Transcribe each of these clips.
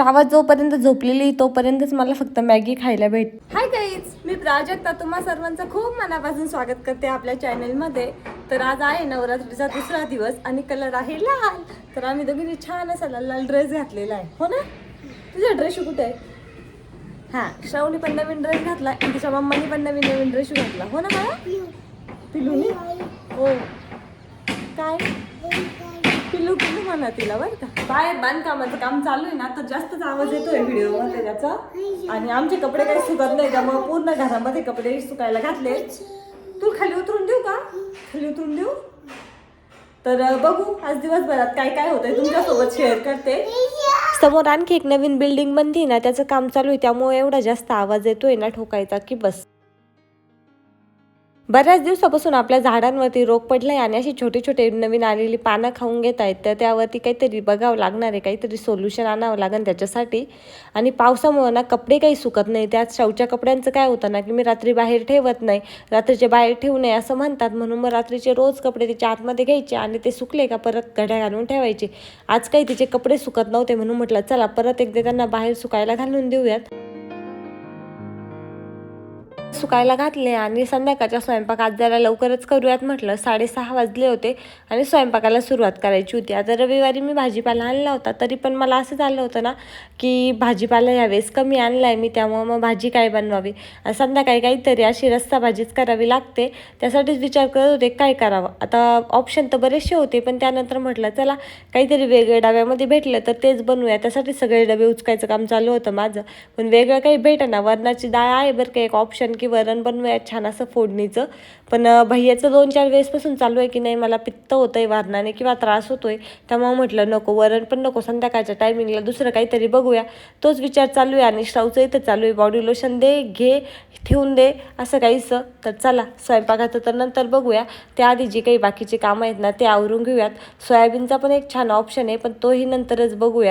शावा जोपर्यंत झोपलेली तोपर्यंतच मला फक्त मॅगी खायला भेट. हाय गाईज मी प्राजक्ता. तुम्हा सर्वांचं खूप मनापासून स्वागत करते आपल्या चॅनलमध्ये तर आज आहे नवरात्रीचा दुसरा दिवस आणि कलर आहे लाल. तर आम्ही दोघींनी छान असा लाल लाल ड्रेस घातलेला आहे. हो ना? तुझा ड्रेस कुठे आहे? हा श्रावणी पण नवीन ड्रेस घातला आणि तिच्या मम्मानी पण नवीन नवीन ड्रेस घातला. हो ना मला पिलूनी? हो. काय? पिल्लू पिल्लू म्हणा तिला बरं का. बाहेर बांधकामाचं काम चालू आहे ना तर जास्तच आवाज येतोय व्हिडिओमध्ये त्याचा. आणि आमचे कपडे काही सुकत नाही त्यामुळे पूर्ण घरामध्ये कपडे सुकायला घातले. तू खाली उतरून देऊ का? खाली उतरून देऊ? तर बघू आज दिवसभरात काय काय होतंय तुमच्यासोबत शेअर करते. समोर आणखी एक नवीन बिल्डिंग बनती ना त्याचं काम चालू आहे त्यामुळे एवढा जास्त आवाज येतोय ना ठोकायचा की बस. बऱ्याच दिवसापासून आपल्या झाडांवरती रोग पडला आहे आणि अशी छोटी छोटे नवीन आलेली पानं खाऊन घेत आहेत. तर त्यावरती काहीतरी बघावं लागणार आहे काहीतरी सोल्युशन आणावं लागेल त्याच्यासाठी. आणि पावसामुळं ना कपडे काही सुकत नाही. त्यात शौच्या कपड्यांचं काय होतं ना की मी रात्री बाहेर ठेवत नाही. रात्रीचे बाहेर ठेवू नये असं म्हणतात. म्हणून मग रात्रीचे रोज कपडे तिच्या आतमध्ये घ्यायचे आणि ते सुकले का परत घड्या घालून ठेवायचे. आज काही तिचे कपडे सुकत नव्हते म्हणून म्हटलं चला परत एकदा त्यांना बाहेर सुकायला घालून देऊयात. सुकायला घातले आणि संध्याकाळच्या स्वयंपाक आज जरा लवकरच करूयात म्हटलं. साडेसहा वाजले होते आणि स्वयंपाकाला सुरुवात करायची होती. आता रविवारी मी भाजीपाला आणला होता. तरी पण मला असं झालं होतं ना की भाजीपाला यावेळेस कमी आणला आहे मी त्यामुळं मग भाजी काय बनवावी? आणि संध्याकाळी काहीतरी अशी रस्सा भाजीच करावी लागते. त्यासाठीच विचार करत होते काय करावं? आता ऑप्शन तर बरेचसे होते पण त्यानंतर म्हटलं चला काहीतरी वेगळ्या डब्यामध्ये भेटलं तर तेच बनवूया. त्यासाठी सगळे डबे उचकायचं काम चालू होतं माझं. पण वेगळं काही भेटेना वरणाची डाळ आहे बरं का एक ऑप्शन की वरण बनवूया छान असं फोडणीचं. पण भैयाचं दोन चार वेळेसपासून चालू आहे की नाही मला पित्त होतं आहे वारणाने किंवा त्रास होतो आहे त्यामुळं म्हटलं नको वरण पण नको संध्याकाळच्या टायमिंगला दुसरं काहीतरी बघूया. तोच विचार चालू आहे आणि श्रावचं इथं चालू आहे. बॉडी लोशन दे घे ठेवून दे असं काहीचं तर चला स्वयंपाकाचं तर नंतर बघूया. त्याआधी जी काही बाकीची कामं आहेत ना ते आवरून घेऊयात. सोयाबीनचा पण एक छान ऑप्शन आहे पण तोही नंतरच बघूया.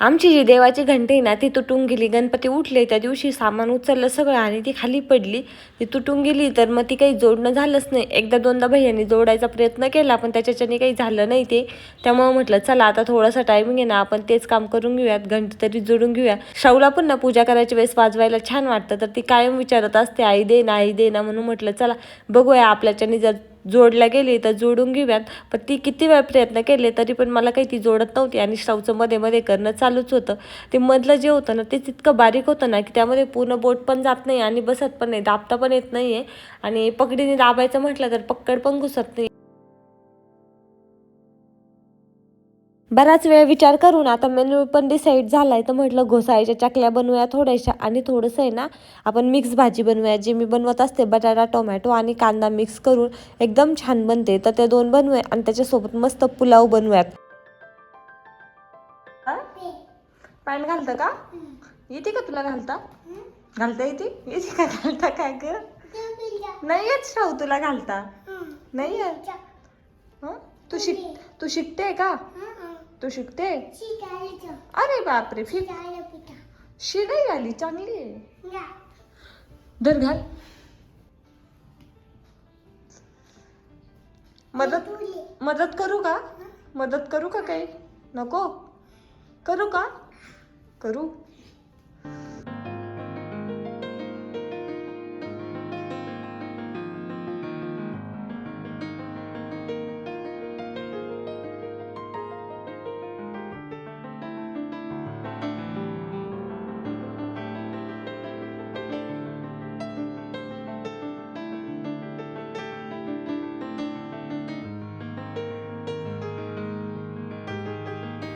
आमची जी देवाची घंटी आहे ना ती तुटून गेली. गणपती उठले त्या दिवशी सामान उचललं सगळं आणि ती खाली पडली. ती तुटून गेली तर मग ती काही जोडणं झालंच नाही. एकदा दोनदा भैयानी जोडायचा प्रयत्न केला पण त्याच्याच्याने काही झालं नाही ते. त्यामुळे म्हटलं चला आता थोडासा टायमिंग आहे ना आपण तेच काम करून घेऊयात घंटी तरी जोडून घेऊया. शाऊला पण ना पूजा करायच्या वेळेस वाजवायला छान वाटतं तर ती कायम विचारत असते आई दे ना आई दे ना म्हणून म्हटलं चला बघूया आपल्याच्याने जर जोडल्या गेली तर जोडून घेऊयात. पण ती किती वेळ प्रयत्न केले तरी पण मला काही ती जोडत नव्हती आणि श्रावचं मध्ये मध्ये करणं चालूच होतं. ते मधलं जे होतं ना ते तितकं बारीक होतं ना की त्यामध्ये पूर्ण बोट पण जात नाही आणि बसत पण नाही दाबता पण येत नाही आहे आणि पकडीने दाबायचं म्हटलं तर पक्कड पण घुसत नाही. बराच वेळ विचार करून आता मेन्यू पण डिसाईड झालाय तर म्हटलं घोसाळ्याच्या चकल्या बनवूया थोड्याशा आणि थोडंसं आहे ना आपण मिक्स भाजी बनवूया जी मी बनवत असते बटाटा टोमॅटो आणि कांदा मिक्स करून एकदम छान बनते. तर ते दोन बनवूया आणि त्याच्यासोबत मस्त पुलाव बनवूयात. पॅन्ट घालतं का? येते का तुला घालता? घालता येते? येते का घालता? काय ग? नाही येत शाहू तुला घालता. नाही येत? तू शिक तू शिकते का? तू शिकते? अरे बापरे फिर शी नाही घाली चांगली आहे. धर घाल. मदत मदत करू का? मदत करू का काही? नको? करू का? करू.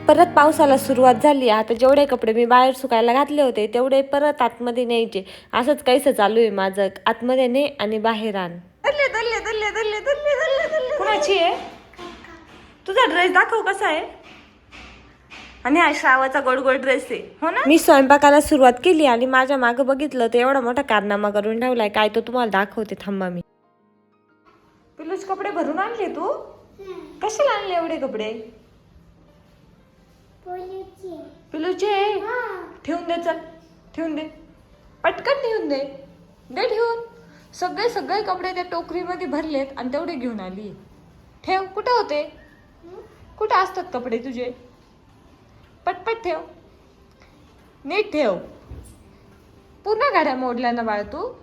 परत पावसाला सुरुवात झाली. आता जेवढे कपडे मी बाहेर सुकायला घातले होते तेवढे परत आतमध्ये न्यायचे. असंच काहीसं चालू आहे माझं. आतमध्ये ने आणि बाहेर आण. धरले धरले धरले धरले धरले धरले धरले. कुणाची आहे? तुझा ड्रेस दाखव कसा आहे? आणि हा श्रावाचा गोड गोड ड्रेस आहे. हो ना? मी स्वयंपाकाला सुरुवात केली आणि माझ्या मागं बघितलं तर एवढा मोठा कारनामा करून ठेवलाय. काय तो तुम्हाला दाखवते. थांबा मी. पिलूच कपडे भरून आणले तू? कशाला आणले एवढे कपडे? पिलूचे. ठेवून दे चल. ठेवून दे. पटकन ठेवून दे. दे ठेवून. सगळे सगळे कपडे त्या टोकरीमध्ये भरलेत आणि तेवढे घेऊन आली. ठेव. कुठे होते? कुठे असतात कपडे तुझे? पटपट ठेव. नीट ठेव. पूर्ण गाड्या मोडल्या ना बाळ तू?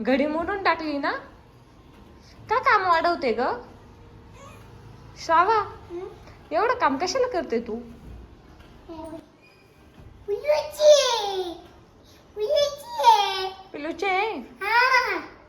घडी मोडून टाकली ना? का काम वाढवते ग? श्रावा एवढं काम कशाला करते तू? पिलूचे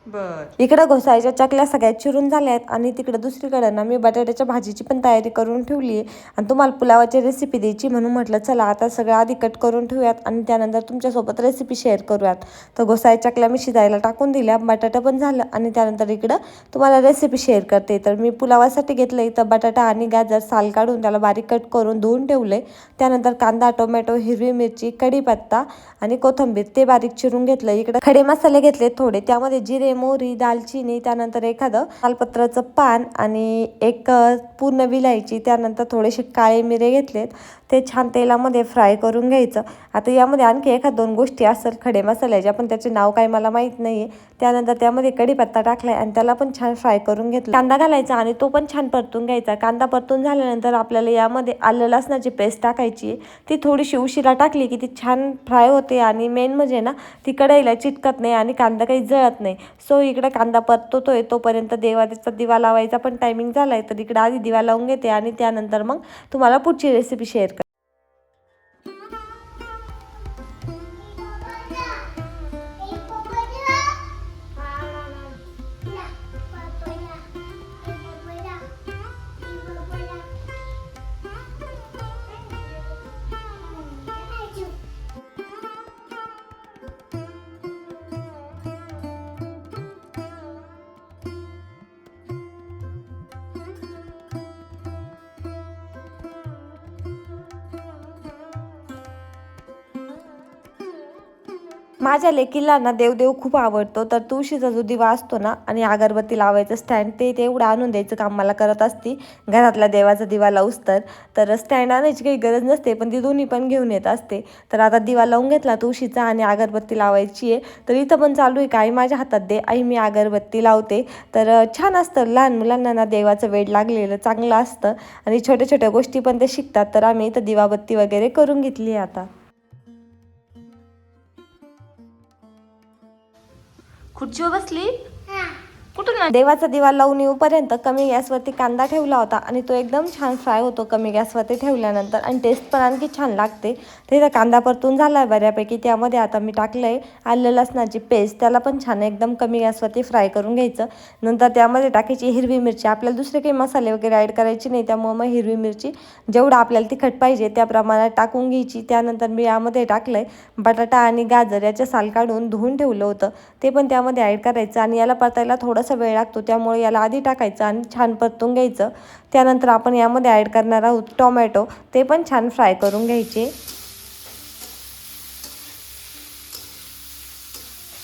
बर. इकडं घोसाळ्याच्या चकल्या सगळ्यात चिरून झाल्या आहेत आणि तिकडं दुसरीकडं ना मी बटाट्याच्या भाजीची पण तयारी करून ठेवली आहे. आणि तुम्हाला पुलावाची रेसिपी द्यायची म्हणून म्हटलं चला आता सगळं आधी कट करून ठेवूयात आणि त्यानंतर तुमच्यासोबत रेसिपी शेअर करूयात. तर घोसाळ्या चकल्या मी शिजायला टाकून दिल्या बटाटा पण झालं आणि त्यानंतर इकडं तुम्हाला रेसिपी शेअर करते. तर मी पुलावासाठी घेतलं इथं बटाटा आणि गाजर साल काढून त्याला बारीक कट करून धुवून ठेवले त्यानंतर कांदा टोमॅटो हिरवी मिरची कढीपत्ता आणि कोथिंबीर ते बारीक चिरून घेतलं इकडं खडे मसाले घेतले थोडे त्यामध्ये जिरे मोहरी दालचिनी त्यानंतर एखादं तालपत्राचं पान आणि एक पूर्ण विलायची त्यानंतर थोडेसे काळे मिरे घेतलेत. ते छान तेलामध्ये फ्राय करून घ्यायचं. आता यामध्ये आणखी एखाद दोन गोष्टी असेल खडे मसाल्याच्या पण त्याचे नाव काही मला माहीत नाही आहे त्यानंतर त्यामध्ये कढीपत्ता टाकलाय आणि त्याला पण छान फ्राय करून घेतला. कांदा घालायचा आणि तो पण छान परतून घ्यायचा. कांदा परतून झाल्यानंतर आपल्याला यामध्ये आलं लसणाची पेस्ट टाकायची. ती थोडीशी उशिरा टाकली की ती छान फ्राय होते आणि मेन म्हणजे ना ती कढईला चिटकत नाही आणि कांदा काही जळत नाही. सो इकडे कांदा परततोय तोपर्यंत देवाचा दिवा लावायचा पण टायमिंग झालाय तर इकडे आधी दिवा लावून घेते आणि त्यानंतर मग तुम्हाला पुढची रेसिपी शेअर करते. माझ्या लेकीला ना देवदेव खूप आवडतो तर तुळशीचा जो दिवा असतो ना आणि अगरबत्ती लावायचं स्टँड ते तेवढं आणून द्यायचं काम मला करत असती. घरातला देवाचा दिवा लावूस तर. तर स्टँड आणायची काही गरज नसते पण ती दोन्ही पण घेऊन येत असते. तर आता दिवा लावून घेतला तुळशीचा आणि अगरबत्ती लावायची आहे. तर इथं पण चालू आहे काय माझ्या हातात दे आई मी अगरबत्ती लावते. तर छान असतं लहान मुलांना ना देवाचं वेड लागलेलं चांगलं असतं. आणि छोट्या छोट्या गोष्टी पण ते शिकतात तर आम्ही इथं दिवाबत्ती वगैरे करून घेतली आहे आता. खुर्चीवर बसली ना? देवाचा दिवा लावून येऊपर्यंत कमी गॅसवरती कांदा ठेवला होता आणि तो एकदम छान फ्राय होतो कमी गॅसवरती ठेवल्यानंतर. आणि टेस्ट पण आणखी छान लागते. तिथे कांदा परतून झाला आहे बऱ्यापैकी. त्यामध्ये आता मी टाकलं आहे आलं लसणाची पेस्ट त्याला पण छान एकदम कमी गॅसवरती फ्राय करून घ्यायचं. नंतर त्यामध्ये टाकायची हिरवी मिरची. आपल्याला दुसरे काही मसाले वगैरे ॲड करायची नाही. त्यामुळे मग हिरवी मिरची जेवढं आपल्याला तिखट पाहिजे त्या प्रमाणात टाकून घ्यायची. त्यानंतर मी यामध्ये टाकलं आहे बटाटा आणि गाजर याचे साल काढून धुवून ठेवलं होतं. ते पण त्यामध्ये ॲड करायचं. आणि याला परतायला थोडासा वेळ वेळ लागतो त्यामुळे याला आधी टाकायचं आणि छान परतून घ्यायचं. त्यानंतर आपण यामध्ये ॲड करणार आहोत टोमॅटो. ते पण छान फ्राय करून घ्यायचे.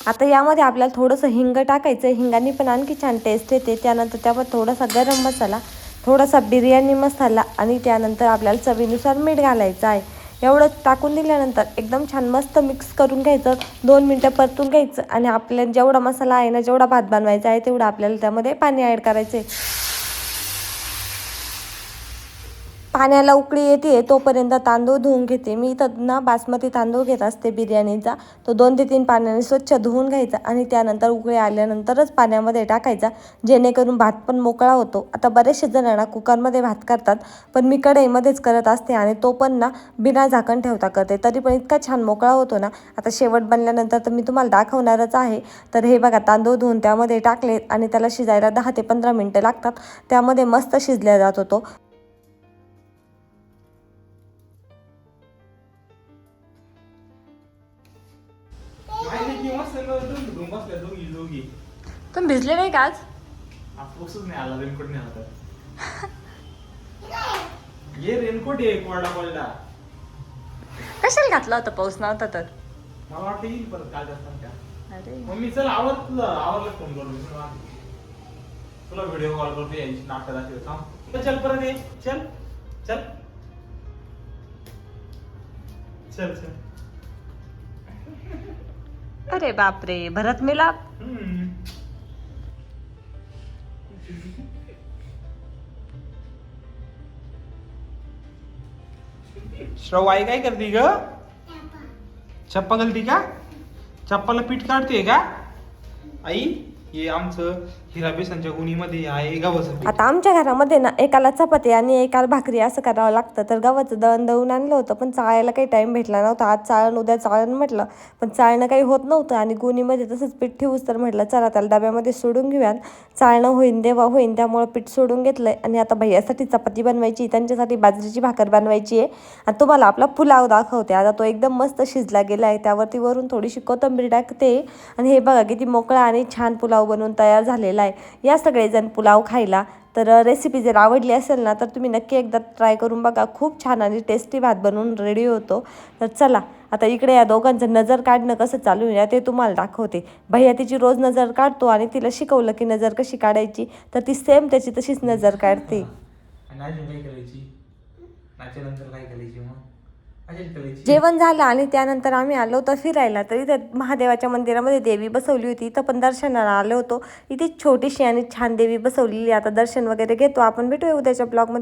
आता यामध्ये आपल्याला थोडंसं हिंग टाकायचं हिंगाने पण आणखी छान टेस्ट येते. त्यानंतर त्यावर थोडासा गरम मसाला थोडासा बिर्याणी मसाला आणि त्यानंतर आपल्याला चवीनुसार मीठ घालायचं आहे. एवढं टाकून दिल्यानंतर एकदम छान मस्त मिक्स करून घ्यायचं. दोन मिनटं परतून घ्यायचं आणि आपल्याला जेवढा मसाला आहे ना जेवढा भात बनवायचा आहे तेवढं आपल्याला त्यामध्ये पाणी ॲड करायचं आहे पाण्याला उकळी येते तोपर्यंत तांदूळ धुवून घेते. मी इथं ना बासमती तांदूळ घेत असते बिर्याणीचा. तो दोन ते तीन पाण्याने स्वच्छ धुवून घ्यायचा आणि त्यानंतर उकळी आल्यानंतरच पाण्यामध्ये टाकायचा. जेणेकरून भात पण मोकळा होतो. आता बरेचसे जणांना कुकरमध्ये भात करतात पण मी कढईमध्येच करत असते आणि तो पण ना बिना झाकण ठेवता करते. तरी पण इतका छान मोकळा होतो ना. आता शेवट बनल्यानंतर तर मी तुम्हाला दाखवणारच आहे. तर हे बघा तांदूळ धुवून त्यामध्ये टाकले आणि त्याला शिजायला दहा ते पंधरा मिनटं लागतात. त्यामध्ये मस्त शिजल्या जात होतो. तुम्ही भिजले नाही का आज? पाऊसच नाही आला रेनकोट नाही आला ये रेनकोट ये कोरडा कोरडा कशाला घातला होता पाऊस? नव्हता तर. मला वाटतं येईल परत काल त्या अरे. मम्मी चल आवरला फोन करू मी तुला तुला व्हिडिओ कॉल करतो यायची नाटक थांब. चल परत ये चल चल. चल चल. अरे बापरे भरत मिलाप हम्म. श्रव आई काय करते ग? चप्पा घालती का? चप्पाला पीठ काढते का? आई? हे आमचं हिरा बेसनच्या गुणीमध्ये आहे गव्हाचं पीठ. आता आमच्या घरामध्ये ना एकाला चपाती आणि एकाला भाकरी असं करावं लागतं. तर गव्हाचं दळण दळून आणलं होतं पण चाळायला काही टाईम भेटला नव्हता. आज चाळण उद्या चाळण म्हटलं पण चाळणं काही होत नव्हतं. आणि गुणीमध्ये तसंच पीठ ठेवूच तर म्हटलं चला त्याला डब्यामध्ये सोडून घेऊयात. चाळणं होईन देवा होईन त्यामुळं पीठ सोडून घेतलंय. आणि आता भैयासाठी चपाती बनवायची त्यांच्यासाठी बाजरीची भाकर बनवायची आहे. आणि तुम्हाला आपला पुलाव दाखवते. आता तो एकदम मस्त शिजला गेला आहे. त्यावरती वरून थोडीशी कोथिंबीर टाकते. आणि हे बघा किती मोकळा आणि छान पुलाव पुलाव बनवून तयार झालेला आहे. या सगळेजण पुलाव खायला. तर रेसिपी जर आवडली असेल ना तर तुम्ही नक्की एकदा ट्राय करून बघा. खूप छान आणि टेस्टी भात बनवून रेडी होतो. तर चला आता इकडे या दोघांचं नजर काढणं कसं चालू आहे ते तुम्हाला दाखवते. भैया तिची रोज नजर काढतो आणि तिला शिकवलं की नजर कशी काढायची. तर ती सेम त्याची तशीच नजर काढते. काय करायची? काय करायची मग? जेवण झालं आणि त्यानंतर आम्ही आलो होतो फिरायला. तर इथे महादेवाच्या मंदिरामध्ये देवी बसवली होती. इथं पण दर्शनाला आलो होतो. इथे छोटीशी आणि छान देवी बसवलेली आता दर्शन वगैरे घेतो. आपण भेटूया उद्याच्या ब्लॉगमध्ये